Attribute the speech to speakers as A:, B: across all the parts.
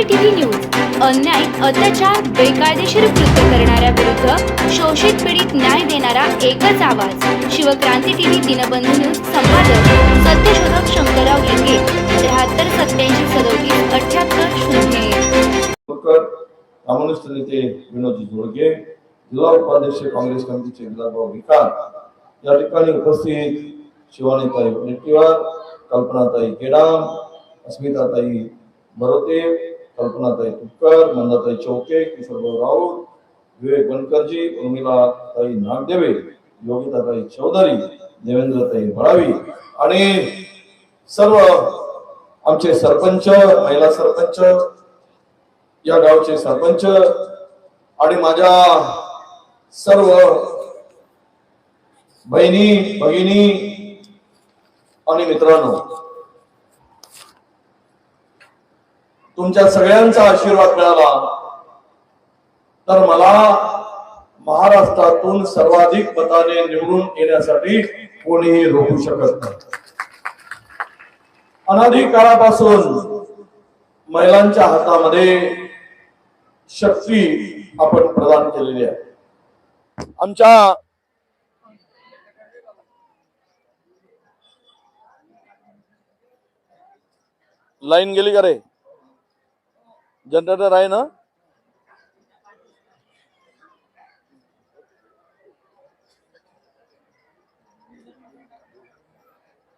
A: क्रांती TV news अन्याय अत्याचार बेकायदेशीर कृत्य करणाऱ्या विरुद्ध शोषित पीडित न्याय देणारा एकच आवाज. शिवक्रांती टीव्ही दिनबंधू न्यूज संपादक सत्यशोधक शंकरराव लिंगे त्र्याहत्तर सत्याऐंशी सदोतीस अठ्याहत्तर शून्य
B: कम्युनिस्ट नेते विनोद जोडगे जिल्हा उपाध्यक्ष काँग्रेस कमिटीचे विलासभाऊ विकास. या ठिकाणी उपस्थित शिवानीताई वडेट्टीवार कल्पनाताई केडाम अस्मिताताई बरोते कल्पनाताई तुपकर मंदाताई चौके किशोरभाऊ राऊत विवेक बनकरजी उर्मिलाताई नागदेवे योगिताताई चौधरी देवेंद्रताई बळावी आणि सर्व आमचे सरपंच महिला सरपंच या गावचे सरपंच आणि माझ्या सर्व बहिणी भगिनी आणि मित्रांनो तुमच्या सगळ्यांचा आशीर्वाद मिळाला. तर मला महाराष्ट्रातून सर्वाधिक मताने निवडून येण्यासाठी कोणीही रोखू शकत नाही. अनादी काळापासून महिलांच्या हातामध्ये शक्ती आपण प्रदान केलेली आहे. आमच्या लाईन गेली का रे? जनरेटर आहे ना?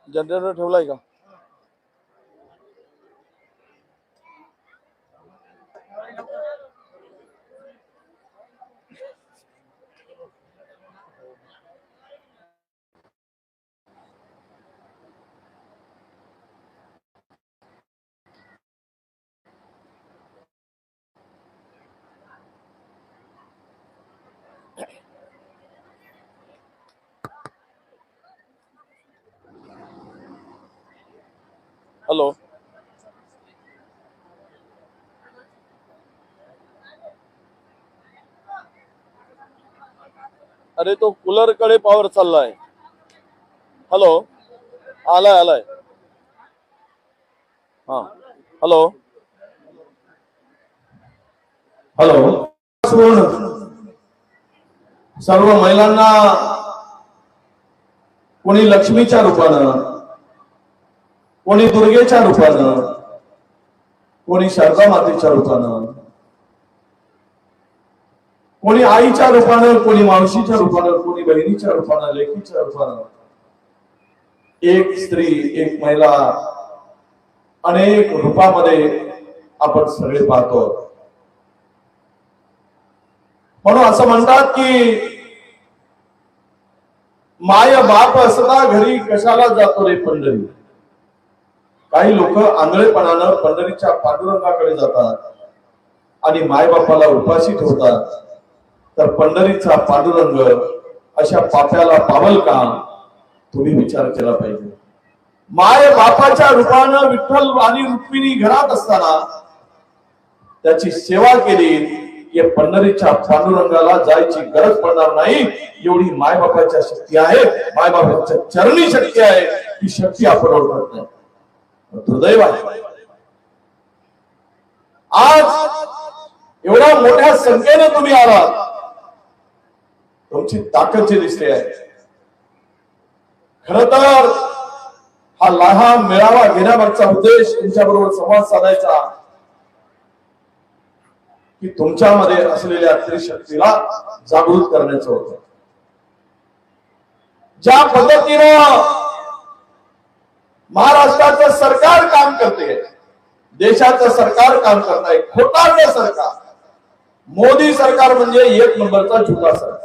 B: जनरेटर ठेवलाय का हॅलो अरे तो कूलरकडे पॉवर चाललाय. हॅलो आलाय आलाय. हा. हॅलो हॅलो सर्व महिलांना कोणी लक्ष्मीच्या रूपानं कोणी दुर्गेच्या रूपानं कोणी शारदा मातेच्या रूपानं कोणी आईच्या रूपानं कोणी मावशीच्या रूपानं कोणी बहिणीच्या रूपानं लेखीच्या रूपानं. एक स्त्री एक महिला अनेक रूपामध्ये आपण सगळे पाहतो. म्हणून असं म्हणतात की माय बाप असता घरी कशाला जातो रे पंढरी? काही लोक आंधळेपणानं पंढरीच्या पांडुरंगाकडे जातात आणि मायबापाला उपाशी ठेवतात. तर पंढरीचा पांडुरंग अशा पाप्याला पावल का तुम्ही विचार केला पाहिजे. माय बापाच्या रूपानं विठ्ठल आणि रुक्मिणी घरात असताना त्याची सेवा केली या पंढरीच्या पांडुरंगाला जायची गरज पडणार नाही. एवढी मायबापाच्या शक्ती आहे. मायबापाच्या चरणी शक्ती आहे. ती शक्ती आपण ओळखत नाही. दुर्दैव आहे. आज एवढ्या मोठ्या संख्येने तुम्ही आलात. तुमची ताकद जी दिसते आहे. खर तर हा लहान मेळावा घेण्यामागचा उद्देश तुमच्या बरोबर संवाद साधायचा. की तुमच्यामध्ये असलेल्या त्रिशक्तीला जागृत करण्याचं होत. ज्या पद्धतीनं महाराष्ट्राचं सरकार काम करते देशाचं सरकार काम करत आहे खोटाचं सरकार मोदी सरकार म्हणजे एक नंबरचा झुटा सरकार.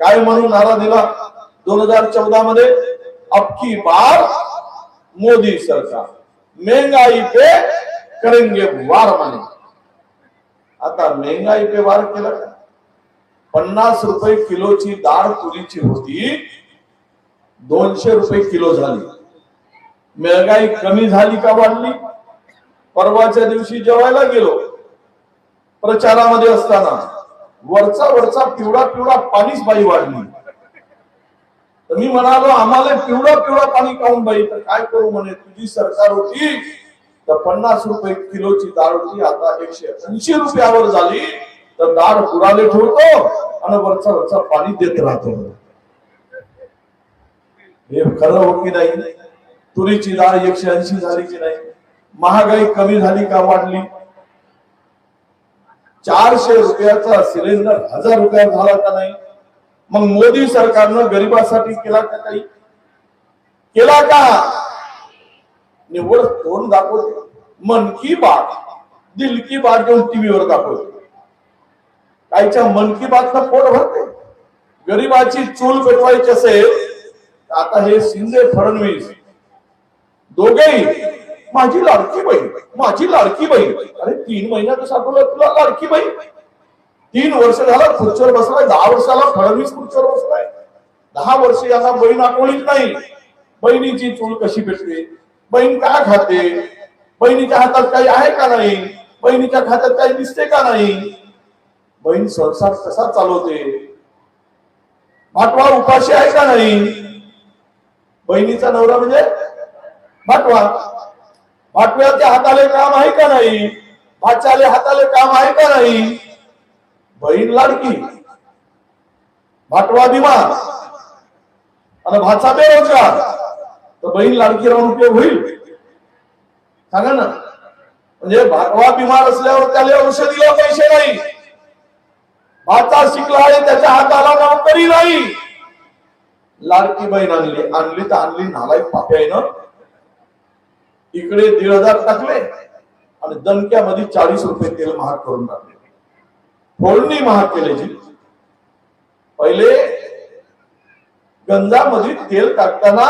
B: काय म्हणून नारा दिला? दोन हजार चौदा मध्ये अबकी बार मोदी सरकार. महंगाई पे करेंगे वार म्हणे. आता महंगाई पे वार केला का? पन्नास रुपये किलोची डाळ तुरीची होती. दोनशे रुपये किलो झाली. महंगाई कमी झाली का वाढली? परवाच्या दिवशी जेवायला गेलो. प्रचारामध्ये असताना. वरचा वरचा पिवळा पिवळा पाणीच बाई वाढली. तर मी म्हणालो आम्हाला पिवळा पिवळा पाणी काऊन बाई तर काय करू म्हणे? तुझी सरकार होती तर पन्नास रुपये किलोची डाळ होती आता एकशे ऐंशी रुपयावर झाली. तर डाळ बुडाले ठेवतो आणि वरचा वरचा पाणी देत राहतो. हे खरं हो की नाही? तुरीची डाळ एकशे ऐंशी झाली की नाही? महागाई कमी झाली का वाढली? चारशे रुपयाचा सिलेंडर हजार रुपयात झाला का नाही? मग मोदी सरकारनं गरिबासाठी केला का काही? केला का? निवड तोंड दाखवते. मन की बात दिल की बात घेऊन टीव्हीवर दाखवते. काहीच्या मन की बात पोट भरते? गरिबाची चूल पेटवायची असेल आता हे शिंदे फडणवीस दोघेही माझी लाडकी बहीण माझी लाडकी बहीण. अरे तीन महिन्यात साठवलं तुला लाडकी बहीण. तीन वर्ष झाला खुर्चीवर बसलाय दहा वर्षाला फडणवीस खुर्चीवर बसलाय. दहा वर्ष याला बहीण आठवणीत नाही. बहिणीची चूल कशी भेटते बहीण काय खाते? बहिणीच्या हातात काही आहे का नाही? बहिणीच्या खात्यात काही दिसते का नाही? बहीण संसार कसा चालवते? भाटवा उपाशी आहे का नाही? बहिणीचा नवरा म्हणजे भाटवा भाटव्याच्या हाताले काम आहे का नाही? भाच्याले हाताले काम आहे का नाही? बहीण लाडकी भाटवा बिमार आणि भाचा बेरोजगार तर बहीण लाडकी राहून उपयोग होईल? सांगा ना. म्हणजे भाटवा बिमार असल्यावर त्याला औषधीला पैसे नाही. भाचा शिकला आहे त्याच्या हाताला नोकरी नाही. लाडकी बहीण आणली आणली तर आणली नालायक पाप्यानं इकडे दीड हजार टाकले आणि दणक्यामध्ये चाळीस रुपये तेल महाग करून टाकले. फोडणी महाग केल्याची. पहिले गंजामध्ये तेल टाकताना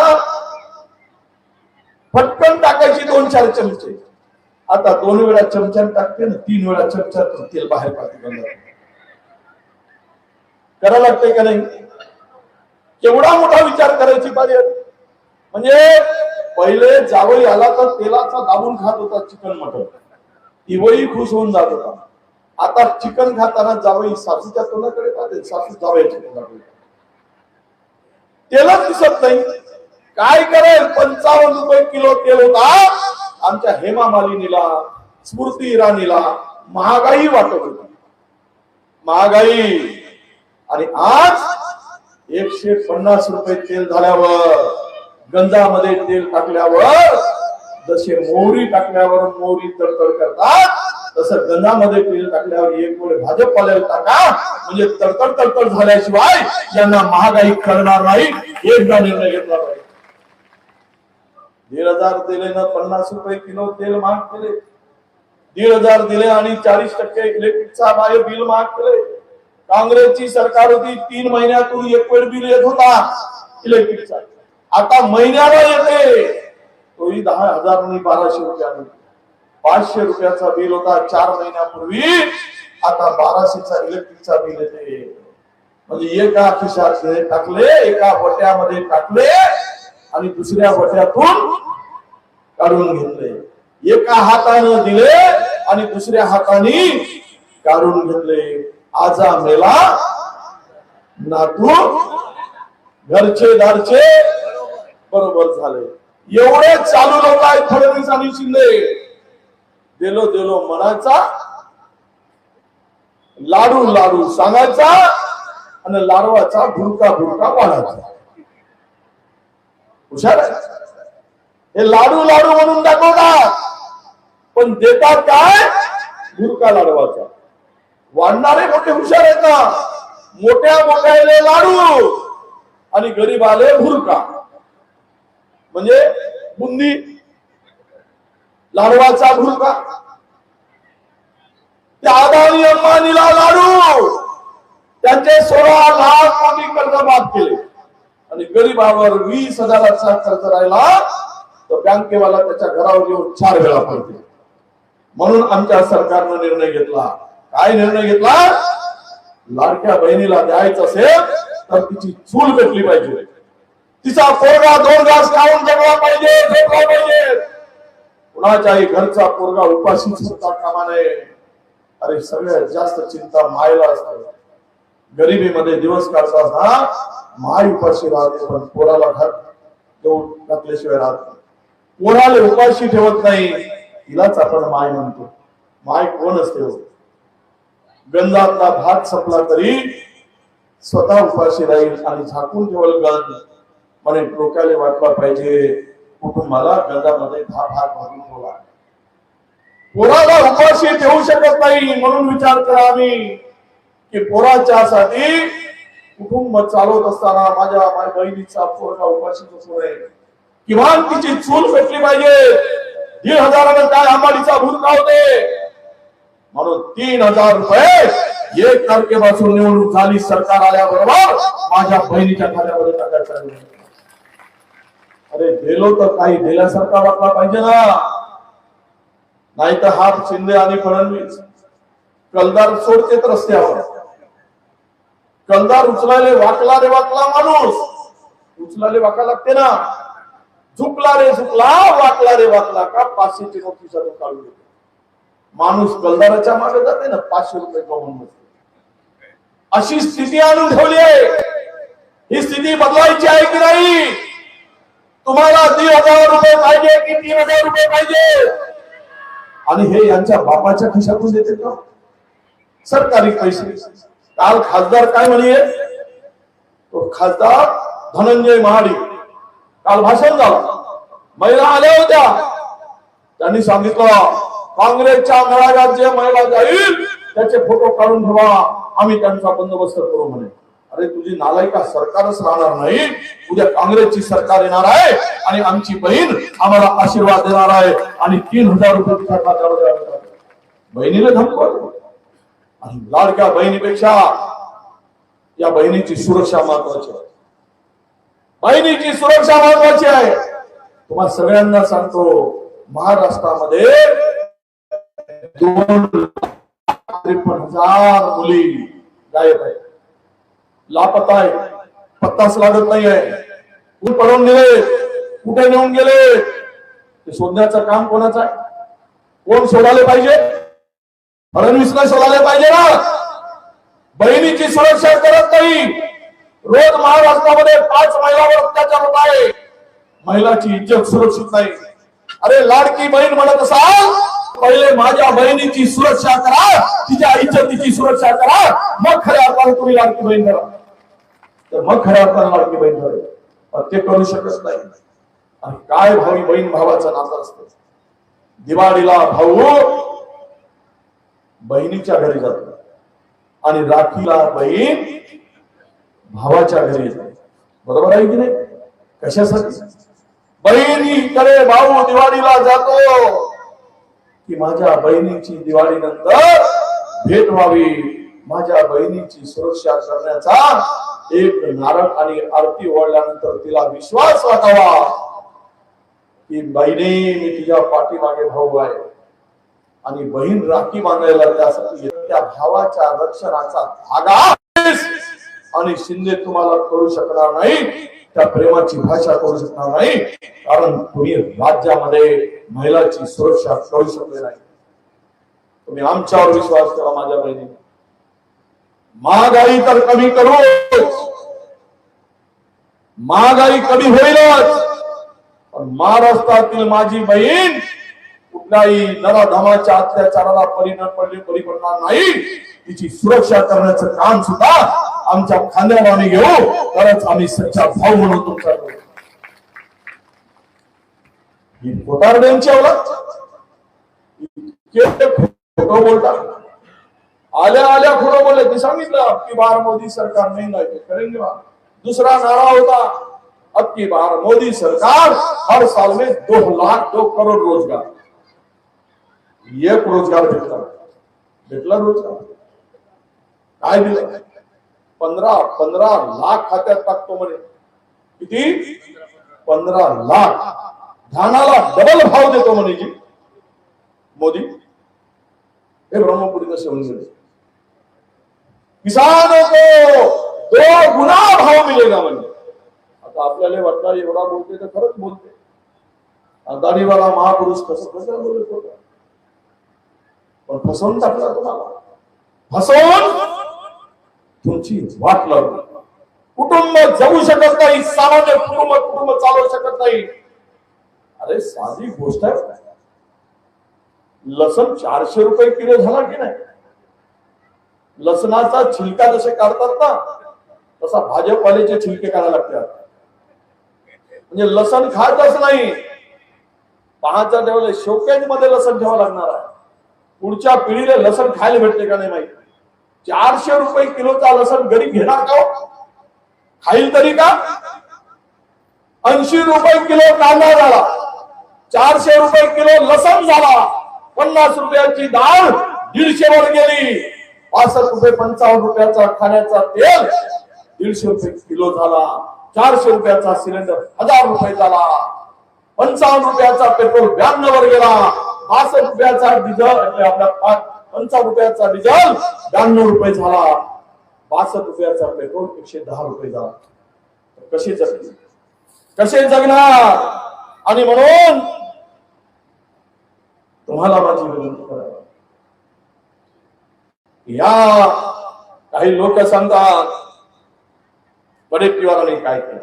B: पटकन टाकायची दोन चार चमचे. आता दोन वेळा चमच्याने टाकते ना तीन वेळा चमच्यात तेल बाहेर काढते करायला लागतंय का नाही? केवढा मोठा विचार करायची पाहिजे म्हणजे पहिले जावई आला तर तेलाचा दाबून खात होता चिकन मटन. इवळी खुश होऊन जात होता. आता चिकन खाताना जावई सासूच्या तोंडाकडे पाहते सासू जावयाच्या तोंडाकडे तेलच दिसत नाही. काय करेल? पंचावन्न रुपये किलो तेल होता. आमच्या हेमा मालिनीला स्मृती इराणीला महागाई वाटत होती. महागाई. आणि आज एकशे पन्नास रुपये तेल झाल्यावर गंजामध्ये तेल टाकल्यावर जसे मोहरी टाकल्यावर मोहरी तडतड करतात तसं गंजामध्ये तेल टाकल्यावर एक वेळ भाजपवाल्याला टाका. म्हणजे तडतड तडतड झाल्याशिवाय यांना महागाई करणार नाही. एकदा निर्णय घेतला पाहिजे. दीड हजार दिले ना पन्नास रुपये किलो तेल महाग केले. दीड हजार दिले आणि चाळीस टक्के इलेक्ट्रिकचा बाय बिल महाग केले. काँग्रेसची सरकार होती तीन महिन्यातून एक वेळ बिल येत होता. इलेक्ट्रिकचा. आता महिन्याला येते. तोही दहा हजार बाराशे रुपयाने. पाचशे रुपयाचा बिल होता चार महिन्यापूर्वी. आता बाराशेचा इलेक्ट्रिकचा बिल येते. म्हणजे एका खिशात टाकले एका बट्यामध्ये टाकले आणि दुसऱ्या वट्यातून काढून घेतले. एका हातानं दिले आणि दुसऱ्या हाताने काढून घेतले. आजा मेला नातू घरचे दारचे बरोबर झाले. एवढे चालू लोक आहेत फडणवीस आणि शिंदे. देलो देलो मनाचा लाडू लाडू सांगायचा आणि लाडवाचा भुरका भुरका वाढायचा. हुशार हे लाडू लाडू म्हणून दाखवतात. पण देतात काय? भुरका लाडवाचा. वाढणारे मोठे हुशार आहेत ना. मोठ्या मोठ्याले लाडू आणि गरीब आले भुरका. म्हणजे बुंदी लाडवाचा भुरका त्या अदानी अंबानीला लाडू. त्यांचे सोळा लाख कोटी कर्ज माफ केले. आणि गरीबावर वीस हजाराचा खर्च राहिला तर बँकेवाला त्याच्या घरावर येऊन चार वेळा पडते. म्हणून आमच्या सरकारनं निर्णय घेतला. काय निर्णय घेतला? लाडक्या बहिणीला द्यायचं असेल तर तिची चूल भेटली पाहिजे. तिचा पोरगा दोन घास खाऊन जगला पाहिजे झोपला पाहिजे. कुणाच्याही घरचा पोरगा उपाशी सुद्धा कामा नये. अरे सगळ्यात जास्त चिंता मायला असते. गरिबीमध्ये दिवस काढता हा? माय उपाशी राहते पण पोराला घर देऊन टाकल्याशिवाय राहत नाही. पोराला उपाशी ठेवत नाही. तिलाच आपण माय म्हणतो. माय कोण असते हो? गंधातला भात संपला तरी स्वतः उपाशी राहील आणि झाकून ठेवल गंध. म्हणे डोक्याला वाटला पाहिजे कुटुंबाला गंधामध्ये दहा भात भागून ठेवला पोराला उपाशी ठेवू शकत नाही म्हणून विचार करा आम्ही की पोराच्या साठी कुटुंब चालवत असताना माझ्या माझ्या बहिणीचा पोरगा उपाशी नको नये. किमान तिची चूल भेटली पाहिजे. दीड हजारानं काय अंबाडीचा भूत लावते? म्हणून तीन हजार रुपये एक तारखेपासून निवडणूक झाली सरकार आल्याबरोबर माझ्या बहिणीच्या खात्यामध्ये टाकायचं अरे गेलो तर काही दिल्यासारखा वाटला पाहिजे ना. नाही तर हा शिंदे आणि फडणवीस कलदार सोडतेत रस्त्यावर. कलदार उचलायले वाकला रे वाकला माणूस. उचलाले वाका लागते ना. झुकला रे झुकला वाकला रे वाकला का पाचशेची नोकरी खिशातून काढून देतो माणूस कलदाराच्या मागे जाते ना पाचशे रुपये कमवून बसते. अशी स्थिती आणून ठेवली आहे. ही स्थिती बदलायची आहे की नाही? तुम्हाला दीड हजार रुपये पाहिजे की तीन हजार रुपये पाहिजे? आणि हे यांच्या बापाच्या खिशातून देते का? सरकारी पैसे. काल खासदार काय म्हणे तो खासदार धनंजय महाडिक. काल भाषण झालं. महिला आल्या होत्या. त्यांनी सांगितलं काँग्रेसच्या मेळाव्यात जे महिला जाईल त्याचे फोटो काढून ठेवा. आम्ही त्यांचा बंदोबस्त करू म्हणे. अरे तुझी नालायका सरकारच राहणार नाही. उद्या काँग्रेसची सरकार येणार आहे आणि आमची बहीण आम्हाला आशीर्वाद देणार आहे आणि तीन हजार रुपये बहिणीला धमकवत आणि लाडक्या बहिणीपेक्षा या बहिणीची सुरक्षा महत्वाची आहे. बहिणीची सुरक्षा महत्वाची आहे. तुम्हाला सगळ्यांना सांगतो महाराष्ट्रामध्ये दोन त्रेपन्न हजार मुली गायब आहेत. लापता आहे. पत्ताच लागत नाही आहे कुठे पळून गेले? कुठे नेऊन गेले? ते शोधण्याचं काम कोणाचं आहे? कोण सोडायला पाहिजे? फडणवीसला सोडायला पाहिजे ना. बहिणीची सुरक्षा करत नाही. रोज महाराष्ट्रामध्ये पाच महिलावर अत्याचार होत आहे. महिलाची इज्जत सुरक्षित नाही. अरे लाडकी बहीण म्हणत असाल पहिले माझ्या बहिणीची सुरक्षा करा. तिच्या इज्जतीची सुरक्षा करा. मग खऱ्या अर्थाने तुम्ही लाडकी बहीण करा तर मग खऱ्या अर्थानं लाडकी बहीण ठरेल पण ते करू शकत नाही. आणि काय भावी बहीण भावाचं नातं असतो? दिवाळीला भाऊ बहिणीच्या घरी जातो. आणि राखीला बहीण भावाच्या घरी येते बरोबर आहे की नाही? कशासाठी? बहिणीकडे भाऊ दिवाळीला जातो. की माझ्या बहिणीची दिवाळी नंतर भेट व्हावी. माझ्या बहिणीची सुरक्षा करण्याचा एक नारळ आणि आरती ओढल्यानंतर तिला विश्वास वाटावा की बहिणे मी तुझ्या पाठीमागे भाऊ आहे. आणि बहीण राखी बांधायला त्यासाठी त्या भावाच्या रक्षणाचा धागा आणि शिंदे तुम्हाला करू शकणार नाही त्या प्रेमाची भाषा करू शकणार नाही कारण तुम्ही राज्यामध्ये महिलाची सुरक्षा करू शकले नाही. तुम्ही आमच्यावर विश्वास करा माझ्या बहिणी महागाई तर कमी करू महागाई कमी होईलच. पण महाराष्ट्रातील माझी बहीण कुठल्याही नराधमाच्या अत्याचाराला परिणाम पडले परी पडणार नाही. तिची सुरक्षा करण्याचं काम सुद्धा आमच्या खांद्यावर आम्ही घेऊ. तरच आम्ही सच्चा भाऊ म्हणून तुमचा ही पोटारड्यांची अवलाद इतके खोटं बोलतात आल्या आल्या खोटं बोलले ते सांगितलं की बार मोदी सरकार महँगाई पे करेंगे बात दूसरा नारा होता अब की बार मोदी सरकार हर साल में दो लाख, दो करोड़ रोज़गार। एक रोज़गार भेटला भेटला रोज़गार। काय दिलं? पंधरा पंधरा लाख खात्यात टाकतो म्हणे किती? पंधरा लाख। धानाला डबल भाव देतो म्हणे जी। मोदी, हे ब्रह्मपुरी कसे होऊन गेले किसानों को दो गुना भाव मिलेगा म्हणजे. आता आपल्याला वाटलं एवढा बोलते तर खरंच बोलते अदानीवाला महापुरुष कसं कसं बोलत होता पण फसवून टाकला तुम्हाला फसवून तुमची वाट लावली कुटुंब जगू शकत नाही सामान्य कुटुंब कुटुंब चालवू शकत नाही. अरे साधी गोष्ट आहे. लसण चारशे रुपये किलो झाला की नाही? लसणाचा छिलका जसे काढतात ना तसा भाजपवाल्याचे छिलके काढायला लागतात. म्हणजे लसण खायचंच नाही. पहाचा ठेवले शोकेजमध्ये लसण ठेवावं लागणार आहे. पुढच्या पिढीला लसण खायला भेटते का नाही माहिती? चारशे रुपये किलोचा लसण गरीब घेणार का हो? खाईल तरी का? ऐंशी रुपये किलो कांदा झाला. चारशे रुपये किलो लसण झाला. पन्नास रुपयाची डाळ दीडशे वर गेली. पासष्ट रुपये पंचावन्न रुपयाचा खाण्याचा तेल दीडशे रुपये किलो झाला चारशे रुपयाचा सिलेंडर हजार रुपये झाला. पंचावन्न रुपयाचा पेट्रोल ब्याण्णव वर गेला. पासष्ट रुपयाचा डिझेल म्हणजे आपला पंचावन्न रुपयाचा डिझेल ब्याण्णव रुपये झाला. पासष्ट रुपयाचा पेट्रोल एकशे दहा रुपये झाला. कसे जगतील कसे जगणार? आणि म्हणून तुम्हाला माझी विनंती करा. या. काही लोक सांगतात वडेट्टीवाराने काय केलं.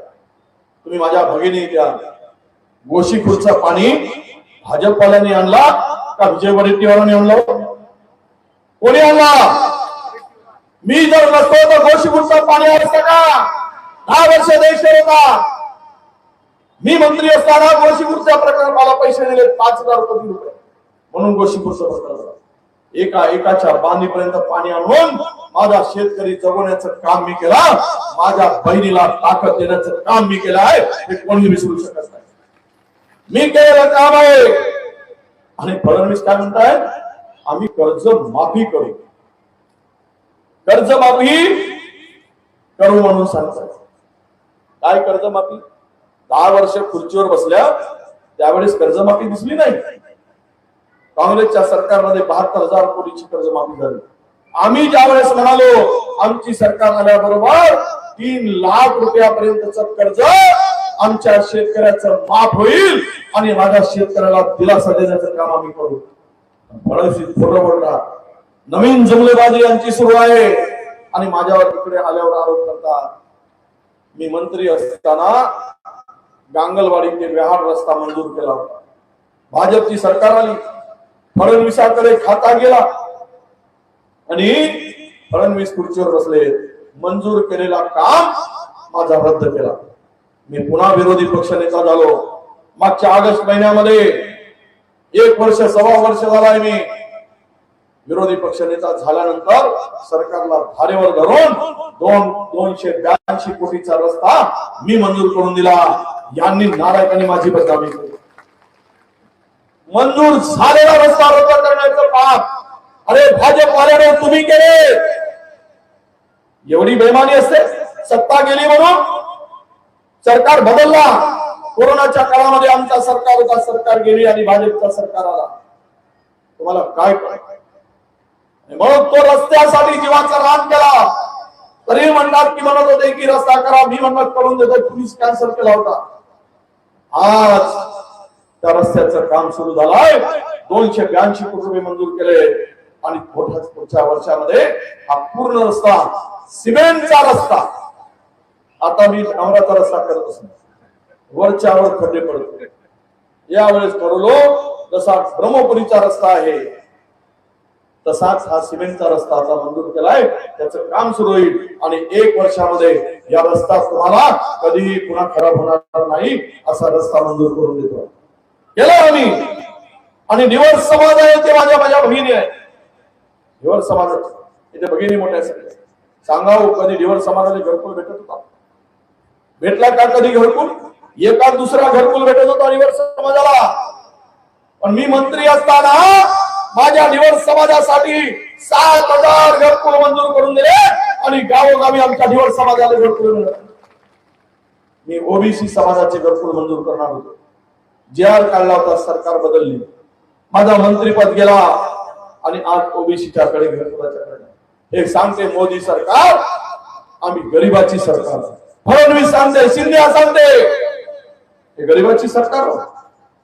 B: तुम्ही माझ्या भगिनी द्या गोशीखुरचं पाणी भाजपवाल्याने आणला का विजय वडेट्टीवाराने आणलं हो? कोणी आणला? मी जर नसतो तर गोशीखुरचं पाणी असतं का? दहा वर्ष देश होता. मी मंत्री असताना गोशीपूरच्या प्रकल्पाला पैसे दिले पाच हजार कोटी रुपये. म्हणून गोशीपूरचं प्रकल्प एका एकाच्या बांधीपर्यंत पाणी आणून माझा शेतकरी जगवण्याचं काम मी केला. माझ्या बहिणीला ताकद देण्याचं काम मी केलं आहे. हे कोणी विसरू शकत नाही. मी केलेलं काम आहे. आणि फडणवीस काय म्हणताय? आम्ही कर्ज माफी करू. कर्ज माफी करू म्हणून सांगताय. काय कर्जमाफी दहा वर्ष खुर्चीवर बसल्या त्यावेळेस कर्जमाफी दिसली नाही. काँग्रेसच्या सरकारमध्ये बहात्तर हजार कोटीची कर्जमाफी झाली. आम्ही ज्या वेळेस म्हणालो आमची सरकार आल्याबरोबर तीन लाख रुपयापर्यंतच कर्ज आमच्या शेतकऱ्याचं माफ होईल आणि माझ्या शेतकऱ्याला दिलासा देण्याचं काम आम्ही करू. फडणवीस नवीन जुमलेबाजी यांची सुरू आहे. आणि माझ्यावर तिकडे आल्यावर आरोप करतात. मी मंत्री असताना गांगलवाडी ते विहार रस्ता मंजूर केला होता. भाजपची सरकार आली. फडणवीसाकडे खाता गेला. आणि फडणवीस खुर्चीवर बसले. मंजूर केलेला काम माझा रद्द केला. मी पुन्हा विरोधी पक्षनेता झालो. मागच्या ऑगस्ट महिन्यामध्ये एक वर्ष सव्वा वर्ष झालाय मी. विरोधी पक्षनेता झाल्यानंतर सरकारला धारेवर धरून दोन दोनशे ब्याऐंशी कोटीचा रस्ता मी मंजूर करून दिला. यांनी नारायकांनी माझी बदनामी केली. मंजूर झालेला रस्ता रद्द करण्याचं पाप. अरे भाजपवाल्याने तुम्ही केले. एवढी बेमानी असते सत्ता गेली म्हणून सरकार बदलला. कोरोनाच्या काळामध्ये आमचा सरकार होता सरकार गेली आणि भाजपचा सरकार आला. तुम्हाला काय मग तो रस्त्यासाठी जीवाचा रान केला. तरी म्हणतात की म्हणत होते की रस्ता करा. मी म्हणत करून देतो पोलीस कॅन्सल केला होता. आज त्या रस्त्याचं काम सुरू झालंय. दोनशे ब्याऐंशी कोटी रुपये मंजूर केले. आणि पुढच्या वर्षामध्ये हा पूर्ण रस्ता सिमेंटचा रस्ता. आता मी डांबराचा रस्ता करत असतो. वरच्या वर खड्डे पडतो. यावेळेस ठरवलो जसा ब्रह्मपुरीचा रस्ता आहे तसाच हा सिमेंटचा रस्ता आता मंजूर केलाय. त्याचं काम सुरू होईल. आणि एक वर्षामध्ये या रस्ता तुम्हाला कधीही पुन्हा खराब होणार नाही असा रस्ता मंजूर करून देतो. गेलो आम्ही आणि निवड समाज आहे ते माझ्या माझ्या भगिनी आहे निवड समाज इथे भगिनी मोठ्या सगळ्या सांगाव कधी निवड समाजाने घरकुल भेटत होता भेटला का कधी घरकुल एका दुसरा घरकुल भेटत होता निवड समाजाला पण मी मंत्री असताना माझ्या निवड समाजासाठी सात हजार घरकुल मंजूर करून दिले आणि गावोगावी आमच्या निवड समाजाला घरकुल मिळाले मी ओबीसी समाजाचे घरकुल मंजूर करणार होतो जे आर काढला होता सरकार बदलली. माझा मंत्रीपद गेला आणि आज ओबीसीच्या कडे कडे हे सांगते मोदी सरकार आम्ही गरीबाची सरकार. फडणवीस सांगते शिंदे सांगते. हे गरीबाची सरकार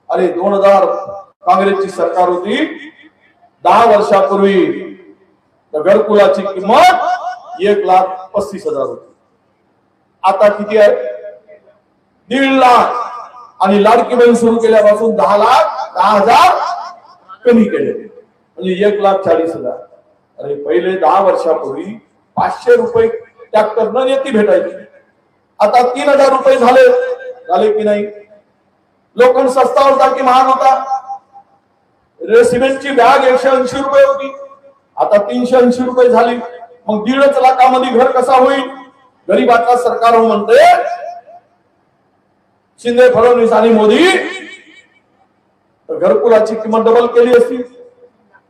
B: अरे दोन हजार काँग्रेसची सरकार होती. दहा वर्षापूर्वी घरकुलाची किंमत एक लाख पस्तीस हजार होती. आता किती आहे? दीड लाख. आणि लाडकी बहीण सुरू केल्यापासून दहा लाख दहा हजार कमी केले. म्हणजे एक लाख चाळीस हजार. अरे पहिले दहा वर्षापूर्वी पाचशे रुपये ट्रॅक्टर न येती भेटायची. आता तीन हजार रुपये झाले. झाले की नाही? लोखंड सस्ता होता की महाग होता? सिमेंटची बॅग एकशे ऐंशी रुपये होती. आता तीनशे ऐंशी रुपये झाली. मग दीडच लाखामध्ये घर कसा होईल? गरीबाचा सरकार हो म्हणते शिंदे फडणवीस आणि मोदी. तर घरकुलाची किंमत डबल केली असती.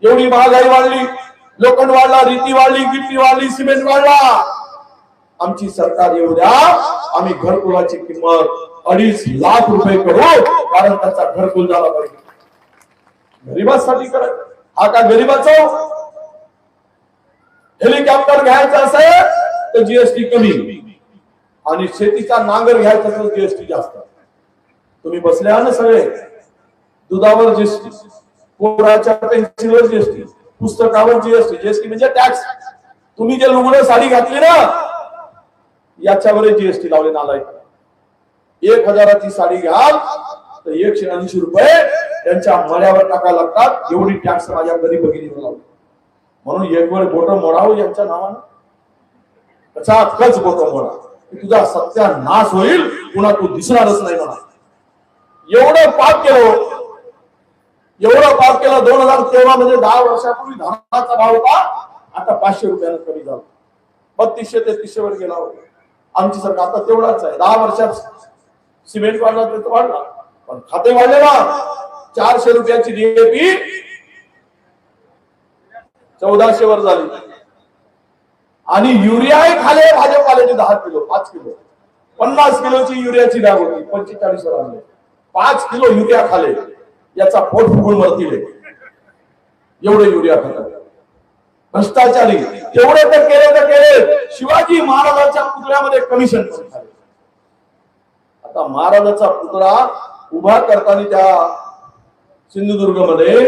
B: एवढी महागाई वाढली. लोखंड वाढला रीती वाढली गिट्टी वाढली सिमेंट वाढला. आमची सरकार येऊ द्या. आम्ही घरकुलाची किंमत अडीच लाख रुपये करू कारण त्याचा घरकुल झाला पाहिजे. गरीबासाठी करायचं. हा का गरीबाचा? हेलिकॉप्टर घ्यायचं असेल तर जीएसटी कमी. आणि शेतीचा नांगर घ्यायचा असेल जीएसटी जास्त. तुम्ही बसले ना सगळे? दुधावर जीएसटी पोराच्या पेन्सिलवर जीएसटी पुस्तकावर जीएसटी जीएसटी म्हणजे टॅक्स तुम्ही जे लुगडं साडी घातली ना याच्यावर जीएसटी लावले नालाय एक हजाराची साडी घ्याल तर एकशे ऐंशी रुपये त्यांच्या मळ्यावर टाकायला लागतात. एवढी टॅक्स माझ्या गरीब भगिनीवर लावली. म्हणून एक वेळ बोट मोडावं यांच्या नावानं. त्याचा कच बोट मोडा. की तुझा सत्यानाश होईल पुन्हा तू दिसणारच नाही म्हणा. एवढं पाप केलं एवढं पाप केलं दोन हजार तेरा मध्ये दहा वर्षापूर्वी धानाचा भाव होता आता पाचशे रुपयाला कमी झाला. बत्तीसशे तेहतीसशे वर गेला होता आमची सरकार आता तेवढाच आहे. दहा वर्षात सिमेंट वाढला तर वाढला. पण खाते वाढले ना. चारशे रुपयाची डीएपी चौदाशे वर झाली. आणि युरियाही खाले भाजपवाल्याने दहा किलो पाच किलो. पन्नास किलोची युरियाची बॅग होती. पंचेचाळीस वर आणले. पाच किलो युरिया खाले याचा पोट फुगून मरतील. एवढे युरिया खातात. भ्रष्टाचारी एवढे तर केले तर केले. शिवाजी महाराजांच्या पुतळ्यामध्ये कमिशन खाले. आता महाराजाचा पुतळा उभा करताना त्या सिंधुदुर्गमध्ये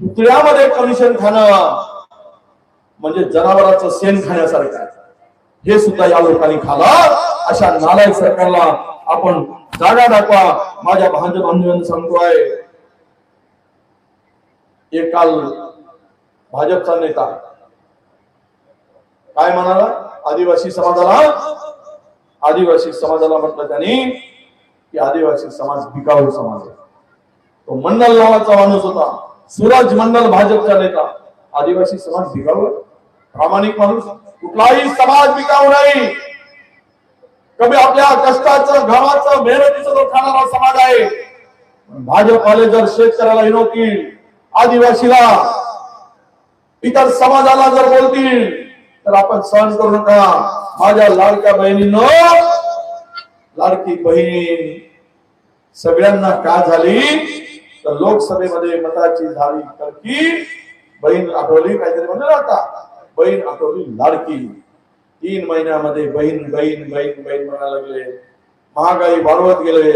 B: पुतळ्यामध्ये कमिशन खाणं म्हणजे जनावरांचं शेण खाण्यासारखं हे सुद्धा या लोकांनी खाला. अशा नालायक सरकारला आपण जागा दाखवा माझ्या भांज बांधवांना सांगतोय एक काल भाजपचा नेता. काय म्हणाला? आदिवासी समाजाला? आदिवासी समाजाला म्हटलं त्यांनी की आदिवासी समाज बिकाऊ समाज आहे. तो मंडल नावाचा माणूस होता. सूरज मंडल भाजपचा नेता. आदिवासी समाज बिकाऊ प्रामाणिक माणूस. कुठलाही समाज बिकाऊ नाही. कमी आपल्या कष्टाचं घामाचं मेहनतीचं जो खाणारा समाज आहे भाजपवाले जर शेतकऱ्याला हिनवतील आदिवासीला इतर समाजाला जर बोलतील तर आपण सहन करू नका. माझ्या लाडक्या बहिणीनं लाडकी बहीण सगळ्यांना का झाली? तर लोकसभेमध्ये मताची झाली की बहीण आठवली काहीतरी म्हणलं ना आता बहीण आठवली लाडकी. तीन महिन्यामध्ये बहीण बहीण बहीण बहीण म्हणायला लागले. महागाई वाढवत गेले.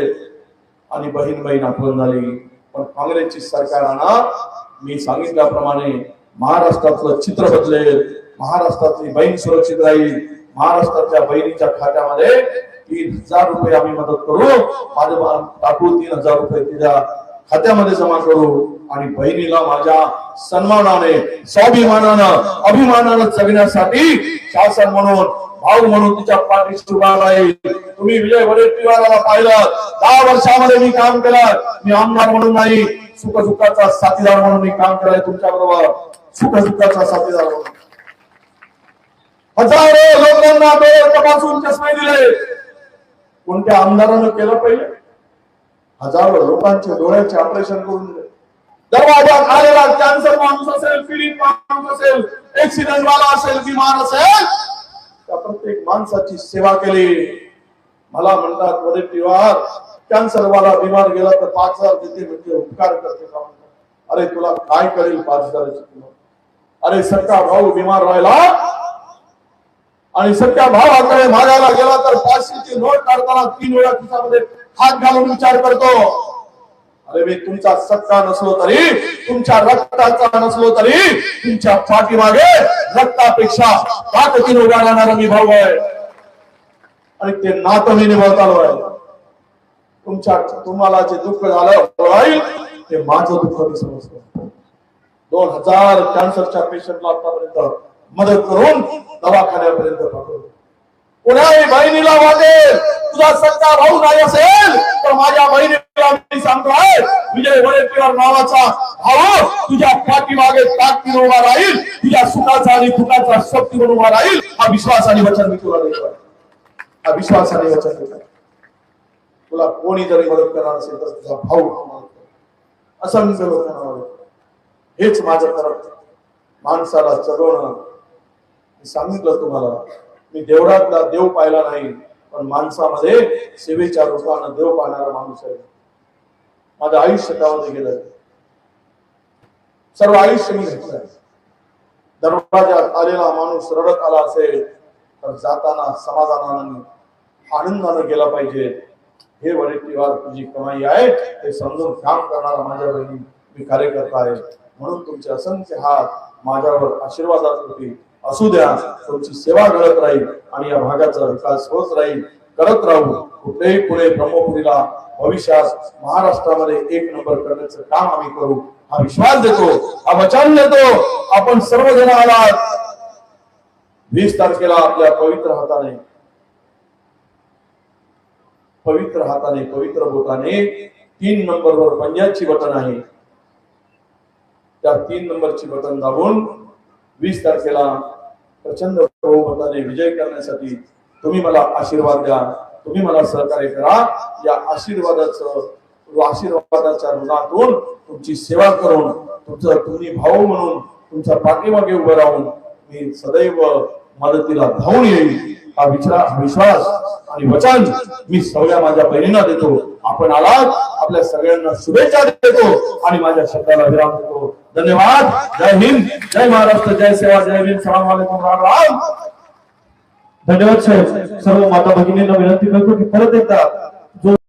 B: आणि बहीण बहीण आठवण झाली. पण काँग्रेसची सरकार आणा मी सांगितल्याप्रमाणे महाराष्ट्रातलं चित्र बदलेल. महाराष्ट्रातली बहीण सुरक्षित राहील. महाराष्ट्राच्या बहिणीच्या खात्यामध्ये तीन हजार रुपये आम्ही मदत करू. माझे टाकू तीन हजार रुपये तिच्या खात्यामध्ये जमा करू. आणि बहिणीला माझ्या सन्मानाने स्वाभिमानानं अभिमानानं जगण्यासाठी शासन म्हणून भाऊ म्हणून तिच्या पाठीशी उभा राहील. तुम्ही विजय वडेट्टीवाराला पाहिलं. दहा वर्षामध्ये मी काम केलं. मी आमदार म्हणून नाही सुख साथीदार म्हणून मी काम केलंय तुमच्या बरोबर सुख साथीदार म्हणून. हजारो लोकांना डोळे तपासून चष्मे दिले. कोणत्या आमदारानं केलं पहिले? हजारो लोकांचे डोळ्याचे ऑपरेशन करून दरवाजात आलेला कॅन्सर माणूस असेल पीडित माणूस असेल ऍक्सिडेंट वाला असेल बिमार असेल त्या प्रत्येक माणसाची सेवा केली. मला म्हणतात वडेट्टीवार कॅन्सर वाला बिमार गेला तर पाच हजार देते म्हणजे उपकार करते का अरे तुला काय कळेल पाच हजाराची किंमत? अरे सख्खा भाऊ बिमार राहिला आणि सख्या भावाकडे मागायला गेला तर पाचशेची नोट काढताना तीन वेळा खिशामध्ये हात घालून विचार करतो. अरे मी तुमचा सत्ता नसलो तरी तुमच्या रक्ताचा नसलो तरी तुमच्या पाठीमागे रक्तापेक्षा ताकदीने उभा राहणारा मी भाऊ आहे. आणि ते नातं मी निभावत आलो आहे. तुमच्या तुम्हाला जे दुःख झालं ते माझं दुःख मी समजतो. दोन हजार कॅन्सरच्या पेशंटला आतापर्यंत मदत करून दवाखान्यापर्यंत पाठवलं. कोणाही बहिणीला वाटेल तुझा सच्चा भाऊ नाही असेल तर माझ्या बहिणी मी विजय वडेट्टीवार नावाचा भाऊ तुझ्या पाठीमागे उभा राहील तुझ्या सुखाचा आणि दुखाचा उभा राहील हा विश्वास आणि वचन मी तुला हा विश्वास आणि वचन तुला कोणी जरी मदत करणार असेल तर तुझा भाऊ हेच माझं करत माणसाला चढवणं. मी सांगितलं तुम्हाला मी देवळातला देव पाहिला नाही पण माणसामध्ये सेवेच्या रूपानं देव पाहणारा माणूस आहे. माझं आयुष्य त्यामध्ये गेलं सर्व आयुष्य मी घेतलं दरवाजात आलेला माणूस रडत आला असेल तर जाताना समाधानाने आनंदानं गेला पाहिजे. हे वडेट्टीवार तुझी कमाई आहे हे समजून काम करणारा माझ्या बहिणी मी कार्यकर्ता आहे. म्हणून तुमचे असंख्य हात माझ्यावर आशीर्वादात होती. असू द्या तुमची सेवा करत राहील आणि या भागाचा विकास होत राहील. करत राहू. कुठेही पुढे ब्रह्मपुरीला भविष्यात महाराष्ट्रामध्ये एक नंबर करण्याचं काम आम्ही करू. हा विश्वास देतो हा वचन देतो. आपण सर्वजण आलात. वीस तारखेला आपल्या पवित्र हाताने पवित्र हाताने पवित्र बोटाने तीन नंबरवर पंजाची बटन आहे. त्या तीन नंबरची बटन दाबून वीस तारखेला प्रचंड बहुमताने विजय करण्यासाठी तुम्ही मला आशीर्वाद द्या. तुम्ही मला सहकार्य करा. या आशीर्वादाचं आशीर्वादाच्या ऋणातून तुमची सेवा करून तुमचं तुम्ही भाऊ म्हणून तुमच्या पाठीमागे उभं राहून मी सदैव मदतीला धावून येईल हा विचार विश्वास आणि वचन मी सगळ्या माझ्या बहिणींना देतो. आपण आलात आपल्या सगळ्यांना शुभेच्छा देतो आणि माझ्या शब्दाला विराम देतो. धन्यवाद. जय हिंद. जय महाराष्ट्र. जय सेवा. जय भीम. सलाम वालेकुम. राम राम.
C: धन्यवाद साहेब सर्व माता भगिनींना विनंती करतो की परत एकदा